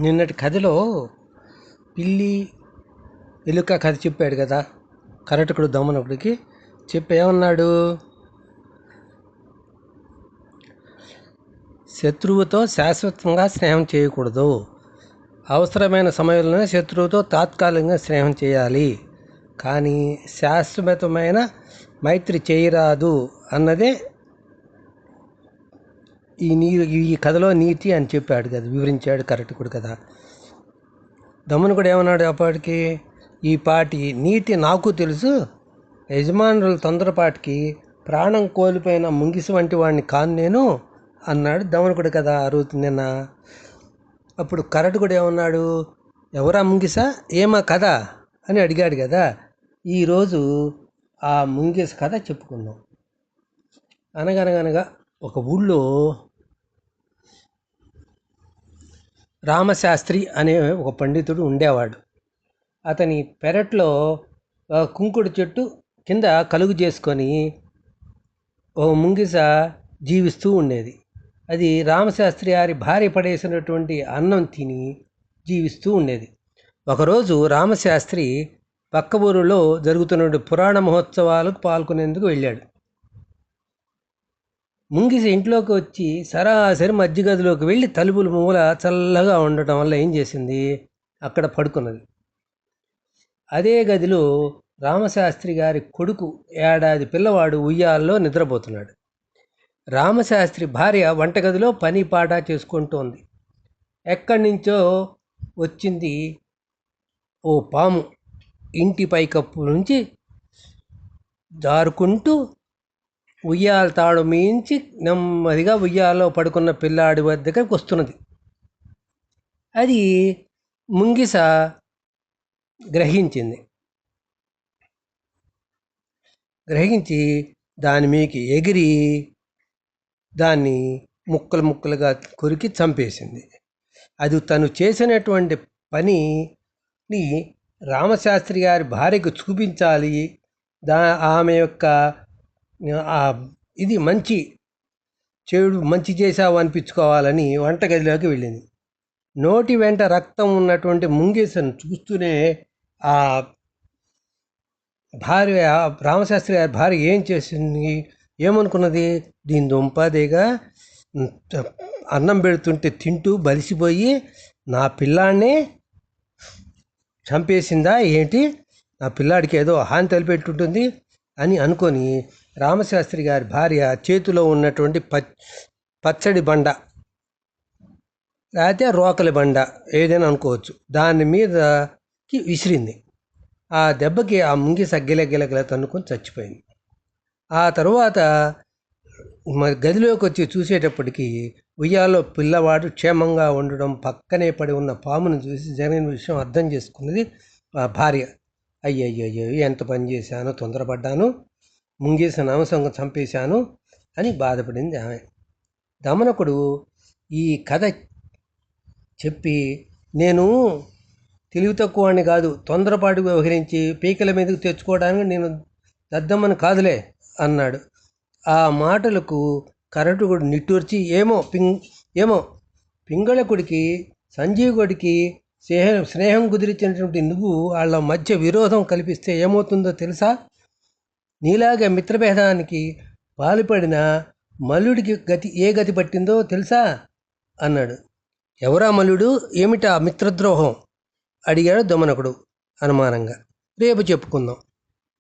నిన్నటి కథలో పిల్లి ఎలుక కథ చెప్పాడు కదా కరటకుడు దమనకుడికి. చెప్పి ఏమన్నాడు? శత్రువుతో శాశ్వతంగా స్నేహం చేయకూడదు. అవసరమైన సమయంలోనే శత్రువుతో తాత్కాలికంగా స్నేహం చేయాలి. కానీ శాశ్వతమైన మైత్రి చేయరాదు అన్నదే ఈ నీరు ఈ కథలో నీతి అని చెప్పాడు కదా వివరించాడు కరెక్టుడు కదా. దమనుకుడు ఏమన్నాడు అప్పటికి ఈ పాటి నీతి నాకు తెలుసు యజమానుల తొందరపాటికి ప్రాణం కోల్పోయిన ముంగిసి వంటి వాడిని కాను నేను అన్నాడు దమనుకుడు కదా అరుగుతుంది రోజు నిన్న. అప్పుడు కరటుకుడు ఏమన్నాడు ఎవరా ముంగిస ఏమా కథ అని అడిగాడు కదా. ఈరోజు ఆ ముంగిస కథ చెప్పుకుందాం. అనగనగనగా ఒక ఊళ్ళో రామశాస్త్రి అనే ఒక పండితుడు ఉండేవాడు. అతని పెరట్లో కుంకుడు చెట్టు కింద కలుగు చేసుకొని ఓ ముంగిస జీవిస్తూ ఉండేది. అది రామశాస్త్రి గారి భార్య పడేసినటువంటి అన్నం తిని జీవిస్తూ ఉండేది. ఒకరోజు రామశాస్త్రి పక్క ఊరిలో జరుగుతున్న పురాణ మహోత్సవాలకు పాల్గొనేందుకు వెళ్ళాడు. ముంగిసి ఇంట్లోకి వచ్చి సరాసరి మధ్య గదిలోకి వెళ్ళి తలుపుల మూల చల్లగా ఉండటం వల్ల ఏం చేసింది? అక్కడ పడుకున్నది. అదే గదిలో రామశాస్త్రి గారి కొడుకు ఏడాది పిల్లవాడు ఉయ్యాల్లో నిద్రపోతున్నాడు. రామశాస్త్రి భార్య వంటగదిలో పని పాట చేసుకుంటోంది ఎక్కడి నుంచో వచ్చింది ఓ పాము. ఇంటి పైకప్పు నుంచి జారుకుంటూ ఉయ్యాల తాడు మించి నెమ్మదిగా ఉయ్యాలో పడుకున్న పిల్లాడి వద్దకు వస్తున్నది. అది ముంగిస గ్రహించింది. గ్రహించి దాని మీకు ఎగిరి దాన్ని ముక్కలు ముక్కలుగా కొరికి చంపేసింది. అది తను చేసినటువంటి పనిని రామశాస్త్రి గారి భార్యకు చూపించాలి. దా ఆమె యొక్క ఇది మంచి చెడు మంచి చేసావు అనిపించుకోవాలని వంటగదిలోకి వెళ్ళింది. నోటి వెంట రక్తం ఉన్నటువంటి ముంగేసను చూస్తూనే ఆ భార్య రామశాస్త్రి గారి భార్య ఏం చేసింది? ఏమనుకున్నది? దీని దుంపదేగా అన్నం పెడుతుంటే తింటూ బలిసిపోయి నా పిల్లాడిని చంపేసిందా ఏంటి? నా పిల్లాడికి ఏదో హాని తలిపెట్టుంటుంది అని అనుకొని రామశాస్త్రి గారి భార్య చేతిలో ఉన్నటువంటి పచ్ పచ్చడి బండ లేకపోతే రోకలి బండ ఏదైనా అనుకోవచ్చు. దాని మీదకి విసిరింది. ఆ దెబ్బకి ఆ ముంగి సగ్గిల తన్నుకొని చచ్చిపోయింది. ఆ తరువాత గదిలోకి వచ్చి చూసేటప్పటికి ఉయ్యాలో పిల్లవాడు క్షేమంగా ఉండడం పక్కనే పడి ఉన్న పామును చూసి జరిగిన విషయం అర్థం చేసుకున్నది ఆ భార్య. అయ్యయ్యో ఎంత పని చేశాను తొందరపడ్డాను. ముంగేసిన నామసంగం చంపేశాను అని బాధపడింది ఆమె. దమనకుడు ఈ కథ చెప్పి నేను తెలివి తక్కువని కాదు తొందరపాటు వ్యవహరించి పీకల మీదకి తెచ్చుకోవడానికి నేను దద్దమ్మని కాదులే అన్నాడు. ఆ మాటలకు కరటుకుడు నిట్టూర్చి ఏమో పింగ్ ఏమో పింగళకుడికి సంజీవుడికి స్నేహం స్నేహం కుదిరించినటువంటి నువ్వు వాళ్ళ మధ్య విరోధం కల్పిస్తే ఏమవుతుందో తెలుసా? నీలాగా మిత్రభేదానికి పాల్పడిన మల్లుడికి గతి ఏ గతి పట్టిందో తెలుసా? అన్నాడు. ఎవరా మల్లుడు? ఏమిటా మిత్రద్రోహం? అడిగాడు దమనకుడు అనుమానంగా. రేపు చెప్పుకుందాం.